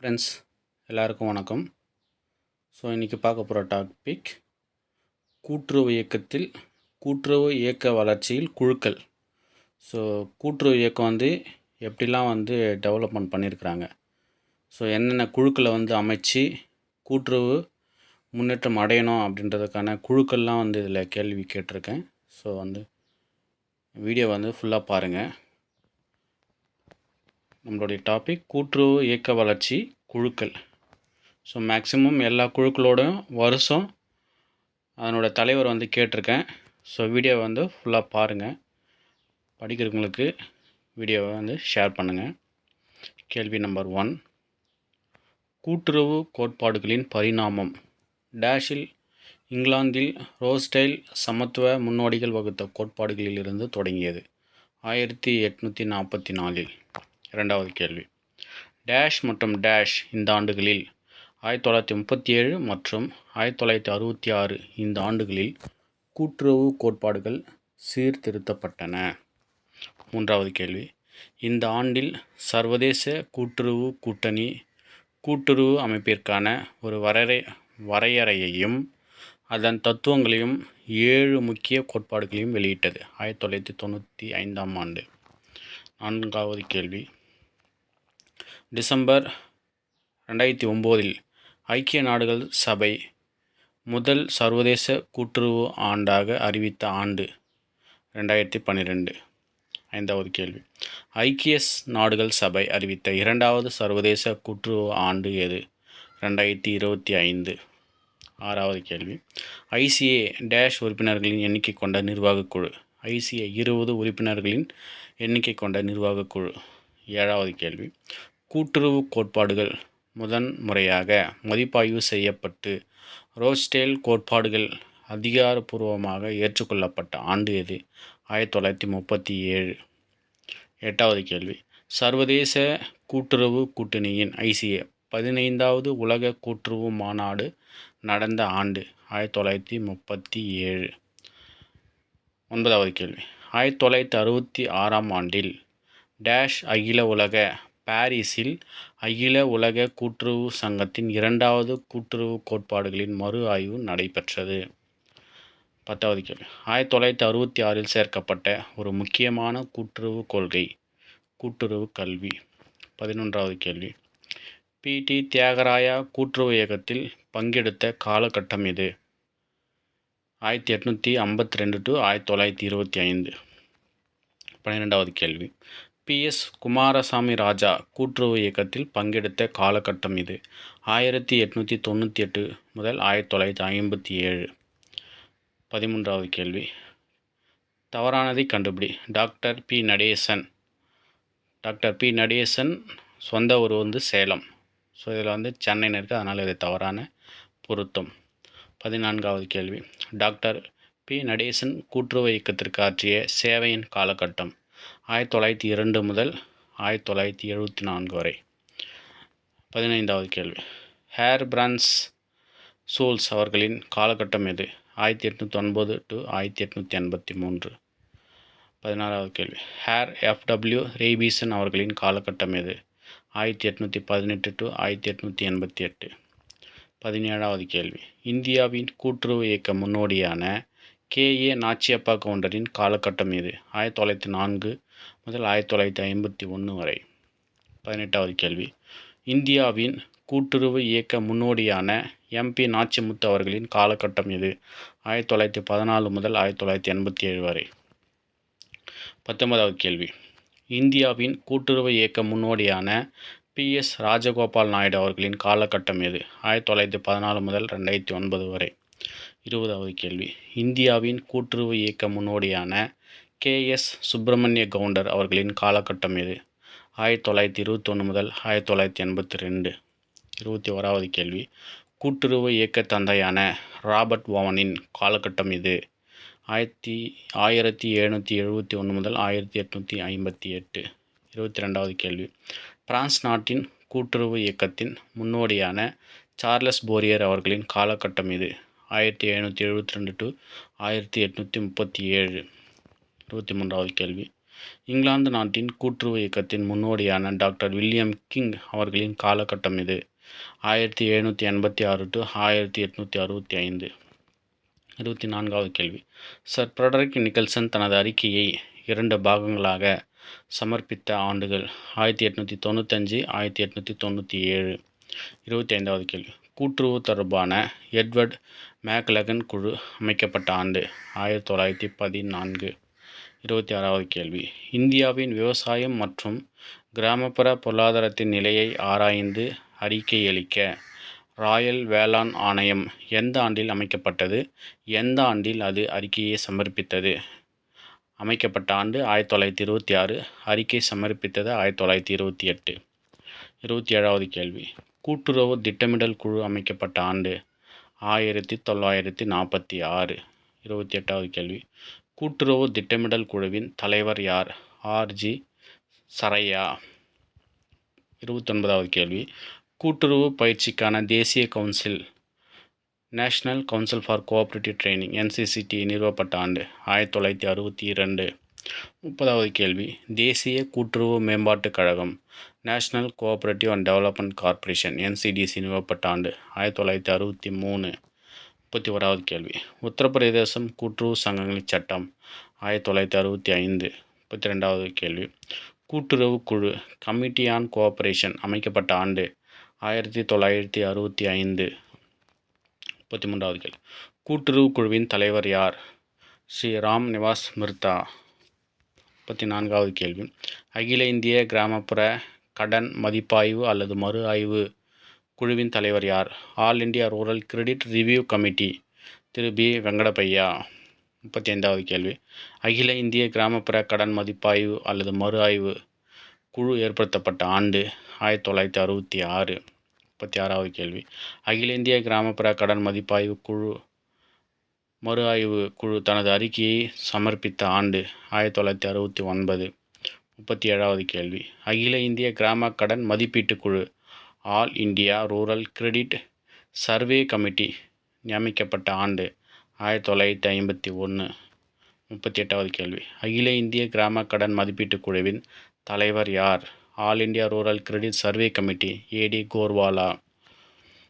Friends எல்லாருக்கும் வணக்கம். So இன்றைக்கி பார்க்க போகிற டாபிக் கூட்டுறவு இயக்கத்தில் கூட்டுறவு இயக்க வளர்ச்சியில் குழுக்கள். ஸோ கூட்டுறவு இயக்கம் வந்து எப்படிலாம் வந்து டெவலப்மெண்ட் பண்ணியிருக்கிறாங்க ஸோ என்னென்ன குழுக்களை வந்து அமைச்சு கூட்டுறவு முன்னேற்றம் அடையணும் அப்படின்றதுக்கான குழுக்கள்லாம் வந்து இதில் கேள்வி கேட்டிருக்கேன். ஸோ வந்து வீடியோ வந்து ஃபுல்லாக பாருங்கள் நம்மளுடைய டாபிக் கூட்டுறவு இயக்க வளர்ச்சி குழுக்கள். ஸோ மேக்ஸிமம் எல்லா குழுக்களோடும் வருஷம் அதனோட தலைவர் வந்து கேட்டிருக்கேன். ஸோ வீடியோ வந்து ஃபுல்லாக பாருங்கள் படிக்கிறவங்களுக்கு வீடியோவை வந்து ஷேர் பண்ணுங்கள் கேள்வி நம்பர் ஒன் கூட்டுறவு கோட்பாடுகளின் பரிணாமம். டேஷில் இங்கிலாந்தில் ரோஸ்டைல் சமத்துவ முன்னோடிகள் வகுத்த கோட்பாடுகளிலிருந்து தொடங்கியது. ஆயிரத்தி எட்நூற்றி நாற்பத்தி நாலில். இரண்டாவது கேள்வி. டேஷ் மற்றும் டேஷ் இந்த ஆண்டுகளில் ஆயிரத்தி தொள்ளாயிரத்தி முப்பத்தி ஏழு மற்றும் ஆயிரத்தி தொள்ளாயிரத்தி அறுபத்தி ஆறு இந்த ஆண்டுகளில் கூட்டுறவு கோட்பாடுகள் சீர்திருத்தப்பட்டன. மூன்றாவது கேள்வி. இந்த ஆண்டில் சர்வதேச கூட்டுறவு கூட்டணி கூட்டுறவு அமைப்பிற்கான ஒரு வரையறை வரையறையையும் அதன் தத்துவங்களையும் ஏழு முக்கிய கோட்பாடுகளையும் வெளியிட்டது ஆயிரத்தி தொள்ளாயிரத்தி தொண்ணூற்றி ஐந்தாம் ஆண்டு. நான்காவது கேள்வி. டிசம்பர் ரெண்டாயிரத்தி ஒம்போதில் ஐக்கிய நாடுகள் சபை முதல் சர்வதேச கூட்டுறவு ஆண்டாக அறிவித்த ஆண்டு ரெண்டாயிரத்தி பன்னிரெண்டு. ஐந்தாவது கேள்வி. ஐக்கிய நாடுகள் சபை அறிவித்த இரண்டாவது சர்வதேச கூட்டுறவு ஆண்டு எது? ரெண்டாயிரத்தி இருபத்தி ஐந்து. ஆறாவது கேள்வி. ஐசிஏ டேஷ் உறுப்பினர்களின் எண்ணிக்கை கொண்ட நிர்வாகக் குழு ஐசிஏ இருபது உறுப்பினர்களின் எண்ணிக்கை கொண்ட நிர்வாகக் குழு ஏழாவது கேள்வி. கூட்டுறவு கோட்பாடுகள் முதன் முறையாக மதிப்பாய்வு செய்யப்பட்டு ரோஸ்டேல் கோட்பாடுகள் அதிகாரப்பூர்வமாக ஏற்றுக்கொள்ளப்பட்ட ஆண்டு எது? ஆயிரத்தி தொள்ளாயிரத்தி முப்பத்தி ஏழு. எட்டாவது கேள்வி. சர்வதேச கூட்டுறவு கூட்டணியின் ஐசிஏ பதினைந்தாவது உலக கூட்டுறவு மாநாடு நடந்த ஆண்டு ஆயிரத்தி தொள்ளாயிரத்தி முப்பத்தி ஏழு. ஒன்பதாவது கேள்வி. ஆயிரத்தி தொள்ளாயிரத்தி அறுபத்தி ஆறாம் ஆண்டில் டேஷ் அகில உலக பாரிஸில் அகில உலக கூட்டுறவு சங்கத்தின் இரண்டாவது கூட்டுறவு கோட்பாடுகளின் மறு ஆய்வு நடைபெற்றது. பத்தாவது கேள்வி. ஆயிரத்தி தொள்ளாயிரத்தி அறுபத்தி ஆறில் சேர்க்கப்பட்ட ஒரு முக்கியமான கூட்டுறவு கொள்கை கூட்டுறவு கல்வி. பதினொன்றாவது கேள்வி. பிடி தியாகராயா கூட்டுறவு இயக்கத்தில் பங்கெடுத்த காலகட்டம் இது. ஆயிரத்தி எட்நூற்றி ஐம்பத்தி ரெண்டு டு ஆயிரத்தி தொள்ளாயிரத்தி இருபத்தி ஐந்து. பன்னிரெண்டாவது கேள்வி. பி. எஸ். குமாரசாமி ராஜா கூட்டுறவு இயக்கத்தில் பங்கெடுத்த காலகட்டம் இது. ஆயிரத்தி எட்நூற்றி தொண்ணூற்றி எட்டு முதல் ஆயிரத்தி தொள்ளாயிரத்தி ஐம்பத்தி ஏழு பதிமூன்றாவது கேள்வி. தவறானதை கண்டுபிடி. Doctor P. Natesan. Doctor P. Natesan சொந்த ஊர் வந்து சேலம். ஸோ இதில் வந்து சென்னைன்னு இருக்குது அதனால் இது தவறான பொருத்தம். பதினான்காவது கேள்வி. Doctor P. நடேசன் கூட்டுறவு இயக்கத்திற்கு ஆற்றிய சேவையின் காலகட்டம். ஆயிரத்தி தொள்ளாயிரத்தி இரண்டு முதல் ஆயிரத்தி தொள்ளாயிரத்தி எழுபத்தி நான்கு வரை. பதினைந்தாவது கேள்வி. ஹேர் பிரான்ஸ் சோல்ஸ் அவர்களின் காலகட்டம் எது? ஆயிரத்தி எட்நூற்றி ஒன்பது டு ஆயிரத்தி எட்நூற்றி எண்பத்தி மூன்று. பதினாறாவது கேள்வி. ஹேர் எஃப்டபிள்யூ ரேபீசன் அவர்களின் காலகட்டம் எது? ஆயிரத்தி எட்நூற்றி பதினெட்டு டு ஆயிரத்தி எட்நூற்றி எண்பத்தி எட்டு. பதினேழாவது கேள்வி. இந்தியாவின் கூட்டுறவு இயக்க முன்னோடியான கே. ஏ. நாச்சியப்பா கவுண்டரின் காலகட்டம் இது. ஆயிரத்தி தொள்ளாயிரத்தி நான்கு முதல் ஆயிரத்தி தொள்ளாயிரத்தி ஐம்பத்தி ஒன்று வரை. பதினெட்டாவது கேள்வி. இந்தியாவின் கூட்டுறவு இயக்க முன்னோடியான எம்பி நாச்சிமுத்து அவர்களின் காலகட்டம் இது ஆயிரத்தி தொள்ளாயிரத்தி பதினாலு முதல் ஆயிரத்தி தொள்ளாயிரத்தி எண்பத்தி ஏழு வரை. பத்தொன்பதாவது கேள்வி. இந்தியாவின் கூட்டுறவு இயக்க முன்னோடியான பி. எஸ். ராஜகோபால் நாயுடு அவர்களின் காலகட்டம் எது? ஆயிரத்தி தொள்ளாயிரத்தி பதினாலு முதல் ரெண்டாயிரத்தி ஒன்பது வரை. இருபதாவது கேள்வி. இந்தியாவின் கூட்டுறவு இயக்க முன்னோடியான கே. எஸ். சுப்பிரமணிய கவுண்டர் அவர்களின் காலகட்டம் எது? ஆயிரத்தி தொள்ளாயிரத்தி இருபத்தொன்று முதல் ஆயிரத்தி தொள்ளாயிரத்தி எண்பத்தி ரெண்டு. இருபத்தி ஓராவது கேள்வி. கூட்டுறவு இயக்க தந்தையான ராபர்ட் ஓவனின் காலகட்டம் இது ஆயிரத்தி ஆயிரத்தி எழுநூற்றி எழுபத்தி ஒன்று முதல் ஆயிரத்தி எட்நூற்றி ஐம்பத்தி எட்டு. இருபத்தி ரெண்டாவது கேள்வி. பிரான்ஸ் நாட்டின் கூட்டுறவு இயக்கத்தின் முன்னோடியான சார்லஸ் போரியர் அவர்களின் காலகட்டம் இது ஆயிரத்தி எழுநூற்றி எழுபத்தி ரெண்டு டு ஆயிரத்தி எட்நூற்றி முப்பத்தி ஏழு. இருபத்தி மூன்றாவது கேள்வி. இங்கிலாந்து நாட்டின் கூட்டுறவு இயக்கத்தின் முன்னோடியான டாக்டர் வில்லியம் கிங் அவர்களின் காலகட்டம் இது. ஆயிரத்தி எழுநூற்றி எண்பத்தி ஆறு டு ஆயிரத்தி எட்நூற்றி அறுபத்தி ஐந்து. இருபத்தி நான்காவது கேள்வி. சர் ஃப்ரெடரிக் நிக்கல்சன் தனது அறிக்கையை இரண்டு பாகங்களாக சமர்ப்பித்த ஆண்டுகள் ஆயிரத்தி எட்நூற்றி தொண்ணூத்தஞ்சு ஆயிரத்தி எட்நூற்றி தொண்ணூற்றி ஏழு. இருபத்தி ஐந்தாவது கேள்வி. கூட்டுறவு தொடர்பான எட்வர்ட் மேக்லகன் குழு அமைக்கப்பட்ட ஆண்டு ஆயிரத்தி தொள்ளாயிரத்தி பதினான்கு. இருபத்தி ஆறாவது கேள்வி. இந்தியாவின் விவசாயம் மற்றும் கிராமப்புற பொருளாதாரத்தின் நிலையை ஆராய்ந்து அறிக்கையளிக்க ராயல் வேளாண் ஆணையம் எந்த ஆண்டில் அமைக்கப்பட்டது? எந்த ஆண்டில் அது அறிக்கையை சமர்ப்பித்தது? அமைக்கப்பட்ட ஆண்டு ஆயிரத்தி தொள்ளாயிரத்தி இருபத்தி ஆறு. அறிக்கை சமர்ப்பித்தது ஆயிரத்தி தொள்ளாயிரத்தி இருபத்தி எட்டு. இருபத்தி ஏழாவது கேள்வி. கூட்டுறவு திட்டமிடல் குழு அமைக்கப்பட்ட ஆண்டு ஆயிரத்தி தொள்ளாயிரத்தி நாற்பத்தி ஆறு. இருபத்தி எட்டாவது கேள்வி. கூட்டுறவு திட்டமிடல் குழுவின் தலைவர் யார்? ஆர்ஜி சரையா இருபத்தொன்பதாவது கேள்வி. கூட்டுறவு பயிற்சிக்கான தேசிய council national council for cooperative training NCCT நிறுவப்பட்ட ஆண்டு ஆயிரத்தி தொள்ளாயிரத்தி அறுபத்தி இரண்டு. முப்பதாவது கேள்வி. தேசிய கூட்டுறவு மேம்பாட்டுக் கழகம் national cooperative and development corporation NCDC நிறுவப்பட்ட ஆண்டு ஆயிரத்தி தொள்ளாயிரத்தி அறுபத்தி மூணு. முப்பத்தி ஓராவது கேள்வி. உத்தரப்பிரதேசம் கூட்டுறவு சங்கங்களின் சட்டம் ஆயிரத்தி தொள்ளாயிரத்தி அறுபத்தி ஐந்து. முப்பத்தி ரெண்டாவது கேள்வி. கூட்டுறவு குழு கமிட்டி ஆன் கோஆப்ரேஷன் அமைக்கப்பட்ட ஆண்டு ஆயிரத்தி தொள்ளாயிரத்தி அறுபத்தி ஐந்து. முப்பத்தி மூன்றாவது கேள்வி. கூட்டுறவு குழுவின் தலைவர் யார்? ஸ்ரீ ராம் நிவாஸ் மிர்தா. முப்பத்தி நான்காவது கேள்வி. அகில இந்திய கிராமப்புற கடன் மதிப்பாய்வு அல்லது மறு ஆய்வு குழுவின் தலைவர் யார்? All India rural credit review committee. Thiru. P. Venkatappaiah முப்பத்தி ஐந்தாவது கேள்வி. அகில இந்திய கிராமப்புற கடன் மதிப்பாய்வு அல்லது மறு ஆய்வு குழு ஏற்படுத்தப்பட்ட ஆண்டு ஆயிரத்தி தொள்ளாயிரத்தி அறுபத்தி ஆறு. முப்பத்தி ஆறாவது கேள்வி. அகில இந்திய கிராமப்புற கடன் மதிப்பாய்வு குழு மறு ஆய்வு குழு தனது அறிக்கையை சமர்ப்பித்த ஆண்டு ஆயிரத்தி தொள்ளாயிரத்தி அறுபத்தி ஒன்பது. முப்பத்தி ஏழாவது கேள்வி. அகில இந்திய கிராம கடன் மதிப்பீட்டு குழு all India rural credit survey committee நியமிக்கப்பட்ட ஆண்டு ஆயிரத்தி தொள்ளாயிரத்தி ஐம்பத்தி ஒன்று முப்பத்தி எட்டாவது கேள்வி. அகில இந்திய கிராம கடன் மதிப்பீட்டு குழுவின் தலைவர் யார்? All India rural credit survey committee A D Gorwala.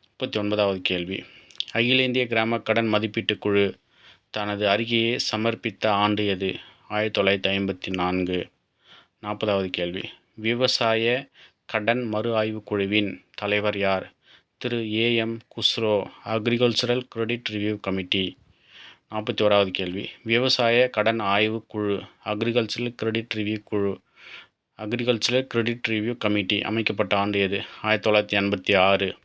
முப்பத்தி ஒன்பதாவது கேள்வி. அகில இந்திய கிராம கடன் மதிப்பீட்டு குழு தனது அறிக்கையை சமர்ப்பித்த ஆண்டு எது? ஆயிரத்தி தொள்ளாயிரத்தி ஐம்பத்தி நான்கு. நாற்பதாவது கேள்வி. விவசாய கடன் மறு ஆய்வு குழுவின் தலைவர் யார்? Thiru. A M Khusro agricultural credit review committee. நாற்பத்தி ஓராவது கேள்வி. விவசாய கடன் ஆய்வு குழு அக்ரிகல்ச்சரல் கிரெடிட் ரிவ்யூ குழு அக்ரிகல்ச்சரல் கிரெடிட் ரிவ்யூ கமிட்டி அமைக்கப்பட்ட ஆண்டு எது? ஆயிரத்தி தொள்ளாயிரத்தி எண்பத்தி ஆறு.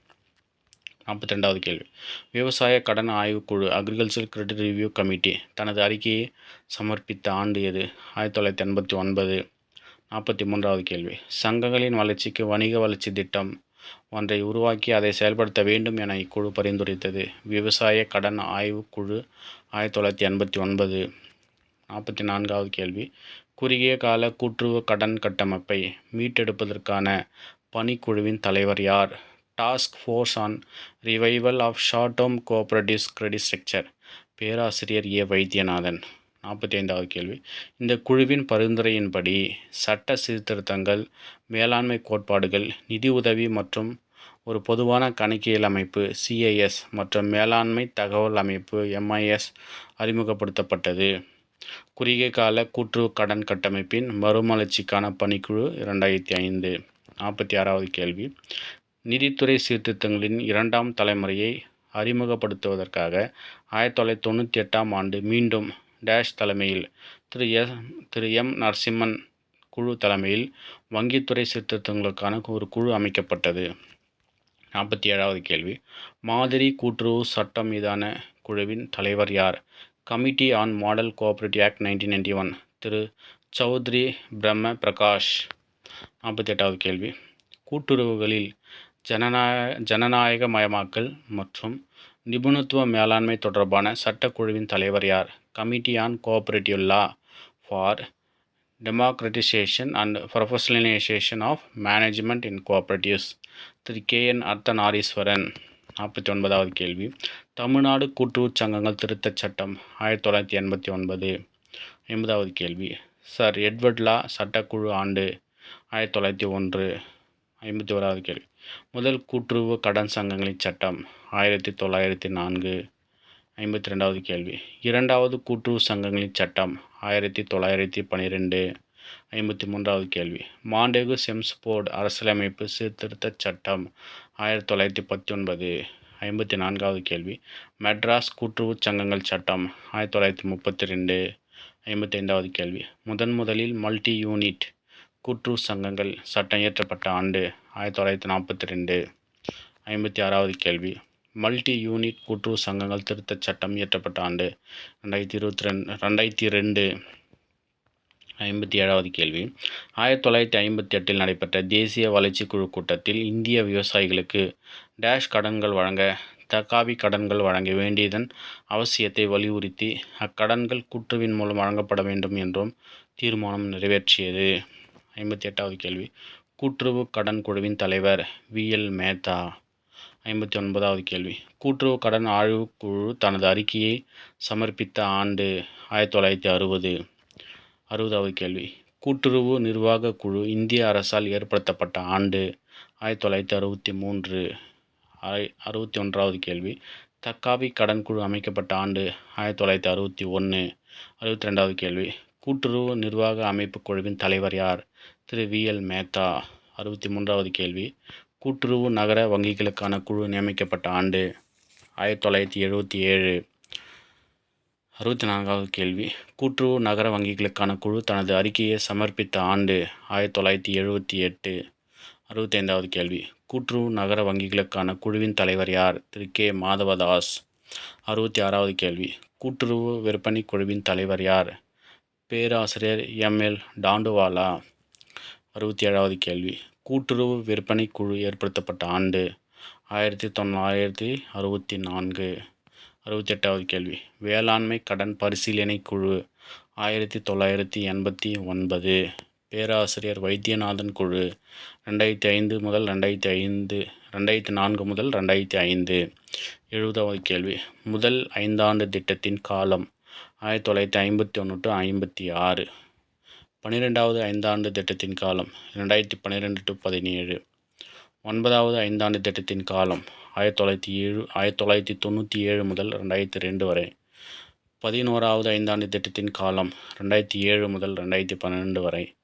நாற்பத்தி ரெண்டாவது கேள்வி. விவசாய கடன் ஆய்வுக்குழு அக்ரிகல்ச்சர் கிரெடிட் ரிவ்யூ கமிட்டி தனது அறிக்கையை சமர்ப்பித்த ஆண்டு எது? ஆயிரத்தி தொள்ளாயிரத்தி எண்பத்தி ஒன்பது. நாற்பத்தி மூன்றாவது கேள்வி. சங்கங்களின் வளர்ச்சிக்கு வணிக வளர்ச்சி திட்டம் ஒன்றை உருவாக்கி அதை செயல்படுத்த வேண்டும் என இக்குழு பரிந்துரைத்தது. விவசாய கடன் ஆய்வுக்குழு ஆயிரத்தி தொள்ளாயிரத்தி எண்பத்தி ஒன்பது. நாற்பத்தி நான்காவது கேள்வி. குறுகிய கால கூட்டுறவு கடன் கட்டமைப்பை மீட்டெடுப்பதற்கான பணிக்குழுவின் தலைவர் யார்? Task force on revival of short term cooperatives credit structure பேராசிரியர் ஏ. வைத்தியநாதன். நாற்பத்தி ஐந்தாவது கேள்வி. இந்த குழுவின் பரிந்துரையின்படி சட்ட சீர்திருத்தங்கள் மேலாண்மை கோட்பாடுகள் நிதி உதவி மற்றும் ஒரு பொதுவான கணக்கியல் அமைப்பு சிஐஎஸ் மற்றும் மேலாண்மை தகவல் அமைப்பு எம்ஐஎஸ் அறிமுகப்படுத்தப்பட்டது. குறுகிய கால கூட்டுறவு கடன் கட்டமைப்பின் மறுமலர்ச்சிக்கான பணிக்குழு இரண்டாயிரத்தி ஐந்து. நாற்பத்தி ஆறாவது கேள்வி. நிதித்துறை சீர்திருத்தங்களின் இரண்டாம் தலைமுறையை அறிமுகப்படுத்துவதற்காக ஆயிரத்தி தொள்ளாயிரத்தி தொண்ணூற்றி எட்டாம் ஆண்டு மீண்டும் டேஷ் தலைமையில் திரு எஸ் திரு எம் நரசிம்மன் குழு தலைமையில் வங்கித்துறை சீர்திருத்தங்களுக்கான ஒரு குழு அமைக்கப்பட்டது. நாற்பத்தி ஏழாவது கேள்வி. மாதிரி கூட்டுறவு சட்டம் மீதான குழுவின் தலைவர் யார்? Committee on model cooperative act nineteen ninety one. Thiru Chaudhary Brahm Prakash. நாற்பத்தி எட்டாவது கேள்வி. கூட்டுறவுகளில் ஜனநாய ஜனநாயகமயமாக்கல் மற்றும் நிபுணத்துவ மேலாண்மை தொடர்பான சட்டக்குழுவின் தலைவர் யார்? Committee on cooperative law for democratisation and professionalisation of management in cooperatives Thiru K. N. Ardhanareeswaran. நாற்பத்தி ஒன்பதாவது கேள்வி. தமிழ்நாடு கூட்டுறவு சங்கங்கள் திருத்தச் சட்டம் ஆயிரத்தி தொள்ளாயிரத்தி எண்பத்தி ஒன்பது. ஐம்பதாவது கேள்வி. சார் எட்வர்ட் லா சட்டக்குழு ஆண்டு ஆயிரத்தி தொள்ளாயிரத்தி ஒன்று. ஐம்பத்தி ஓராவது கேள்வி. முதல் கூட்டுறவு கடன் சங்கங்களின் சட்டம் ஆயிரத்தி தொள்ளாயிரத்தி நான்கு. ஐம்பத்தி ரெண்டாவது கேள்வி. இரண்டாவது கூட்டுறவு சங்கங்களின் சட்டம் ஆயிரத்தி தொள்ளாயிரத்தி பன்னிரெண்டு. ஐம்பத்தி மூன்றாவது கேள்வி. மாண்டேகு செம்ஸ்போர்ட் அரசியலமைப்பு சீர்திருத்தச் சட்டம் ஆயிரத்தி தொள்ளாயிரத்தி பத்தொன்பது. ஐம்பத்தி நான்காவது கேள்வி. மெட்ராஸ் கூட்டுறவு சங்கங்கள் சட்டம் ஆயிரத்தி தொள்ளாயிரத்தி முப்பத்தி ரெண்டு. ஐம்பத்தி ஐந்தாவது கேள்வி. முதன் முதலில் மல்டி யூனிட் கூட்டுறவு சங்கங்கள் சட்டம் இயற்றப்பட்ட ஆண்டு ஆயிரத்தி தொள்ளாயிரத்தி நாற்பத்தி ரெண்டு. ஐம்பத்தி ஆறாவது கேள்வி. மல்டி யூனிட் கூட்டுறவு சங்கங்கள் திருத்தச் சட்டம் இயற்றப்பட்ட ஆண்டு ரெண்டாயிரத்தி இருபத்தி ரெண்டு ரெண்டாயிரத்தி ரெண்டு. ஐம்பத்தி ஏழாவது கேள்வி. ஆயிரத்தி தொள்ளாயிரத்தி ஐம்பத்தி எட்டில் நடைபெற்ற தேசிய வளர்ச்சி குழு கூட்டத்தில் இந்திய விவசாயிகளுக்கு டேஷ் கடன்கள் வழங்க தக்காவி கடன்கள் வழங்க வேண்டியதன் அவசியத்தை வலியுறுத்தி அக்கடன்கள் கூட்டுவின் மூலம் வழங்கப்பட வேண்டும் என்றும் தீர்மானம் நிறைவேற்றியது. ஐம்பத்தி எட்டாவது கேள்வி. கூட்டுறவு கடன் குழுவின் தலைவர் வி. எல். மேத்தா. ஐம்பத்தி ஒன்பதாவது கேள்வி. கூட்டுறவு கடன் ஆய்வு குழு தனது அறிக்கையை சமர்ப்பித்த ஆண்டு ஆயிரத்தி தொள்ளாயிரத்தி அறுபது. அறுபதாவது கேள்வி. கூட்டுறவு நிர்வாகக் குழு இந்திய அரசால் ஏற்படுத்தப்பட்ட ஆண்டு ஆயிரத்தி தொள்ளாயிரத்தி அறுபத்தி மூன்று. அறுபத்தி ஒன்றாவது கேள்வி. தக்காவி கடன் குழு அமைக்கப்பட்ட ஆண்டு ஆயிரத்தி தொள்ளாயிரத்தி அறுபத்தி ஒன்று. அறுபத்தி ரெண்டாவது கேள்வி. கூட்டுறவு நிர்வாக அமைப்பு குழுவின் தலைவர் யார்? திரு. வி. எல். மேத்தா. அறுபத்தி மூன்றாவது கேள்வி. கூட்டுறவு நகர வங்கிகளுக்கான குழு நியமிக்கப்பட்ட ஆண்டு ஆயிரத்தி தொள்ளாயிரத்தி எழுபத்தி ஏழு. அறுபத்தி நான்காவது கேள்வி. கூட்டுறவு நகர வங்கிகளுக்கான குழு தனது அறிக்கையை சமர்ப்பித்த ஆண்டு ஆயிரத்தி தொள்ளாயிரத்தி எழுபத்தி எட்டு. அறுபத்தைந்தாவது கேள்வி. கூட்டுறவு நகர வங்கிகளுக்கான குழுவின் தலைவர் யார்? திரு. கே. மாதவதாஸ். அறுபத்தி ஆறாவது கேள்வி. கூட்டுறவு விற்பனை குழுவின் தலைவர் யார்? பேராசிரியர் எம்எல் டாண்டுவாலா. அறுபத்தி ஏழாவது கேள்வி. கூட்டுறவு விற்பனை குழு ஏற்படுத்தப்பட்ட ஆண்டு ஆயிரத்தி தொள்ளாயிரத்தி அறுபத்தி நான்கு. அறுபத்தி எட்டாவது கேள்வி. வேளாண்மை கடன் பரிசீலனை குழு ஆயிரத்தி தொள்ளாயிரத்தி எண்பத்தி ஒன்பது. பேராசிரியர் வைத்தியநாதன் குழு ரெண்டாயிரத்தி ஐந்து முதல் ரெண்டாயிரத்தி ஐந்து ரெண்டாயிரத்தி நான்கு முதல் ரெண்டாயிரத்தி ஐந்து. எழுபதாவது கேள்வி. முதல் ஐந்தாண்டு திட்டத்தின் காலம் ஆயிரத்தி தொள்ளாயிரத்தி ஐம்பத்தி ஒன்று டு ஐம்பத்தி ஆறு. பன்னிரெண்டாவது ஐந்தாண்டு திட்டத்தின் காலம் ரெண்டாயிரத்தி பன்னிரெண்டு டு பதினேழு. ஒன்பதாவது ஐந்தாண்டு திட்டத்தின் காலம் ஆயிரத்தி தொள்ளாயிரத்தி ஏழு ஆயிரத்தி தொள்ளாயிரத்தி தொண்ணூற்றி ஏழு முதல் ரெண்டாயிரத்தி ரெண்டு வரை. பதினோராவது ஐந்தாண்டு திட்டத்தின் காலம் ரெண்டாயிரத்தி ஏழு முதல் ரெண்டாயிரத்தி பன்னெண்டு வரை.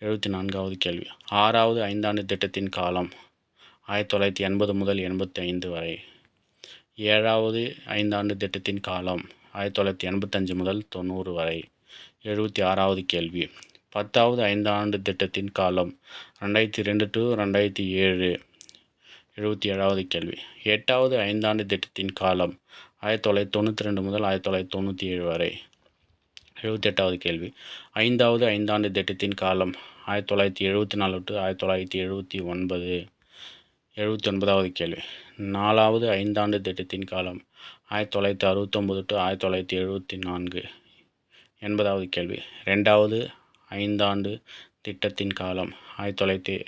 எழுபத்தி நான்காவது கேள்வி. ஆறாவது ஐந்தாண்டு திட்டத்தின் காலம் ஆயிரத்தி தொள்ளாயிரத்தி எண்பது முதல் எண்பத்தி ஐந்து வரை. ஏழாவது ஐந்தாண்டு திட்டத்தின் காலம் ஆயிரத்தி தொள்ளாயிரத்தி எண்பத்தஞ்சு முதல் தொண்ணூறு வரை. எழுபத்தி ஆறாவது கேள்வி. பத்தாவது ஐந்தாண்டு திட்டத்தின் காலம் ரெண்டாயிரத்தி ரெண்டு டு ரெண்டாயிரத்தி ஏழு. எழுபத்தி ஏழாவது கேள்வி. எட்டாவது ஐந்தாண்டு திட்டத்தின் காலம் ஆயிரத்தி தொள்ளாயிரத்தி தொண்ணூற்றி ரெண்டு முதல் ஆயிரத்தி தொள்ளாயிரத்தி தொண்ணூற்றி ஏழு வரை. எழுபத்தி எட்டாவது கேள்வி. ஐந்தாவது ஐந்தாண்டு திட்டத்தின் காலம் ஆயிரத்தி தொள்ளாயிரத்தி எழுபத்தி நாலு டு ஆயிரத்தி தொள்ளாயிரத்தி எழுபத்தி ஒன்பது. எழுபத்தி ஒன்பதாவது கேள்வி. நாலாவது ஐந்தாண்டு திட்டத்தின் காலம் ஆயிரத்தி தொள்ளாயிரத்தி அறுபத்தொம்பது டு ஆயிரத்தி தொள்ளாயிரத்தி எழுபத்தி நான்கு. எண்பதாவது கேள்வி. ரெண்டாவது ஐந்தாண்டு திட்டத்தின் காலம் ஆயிரத்தி தொள்ளாயிரத்தி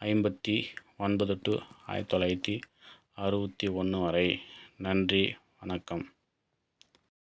ஐம்பத்தி ஒன்பது டு ஆயிரத்தி தொள்ளாயிரத்தி அறுபத்தி ஒன்று வரை. நன்றி வணக்கம்.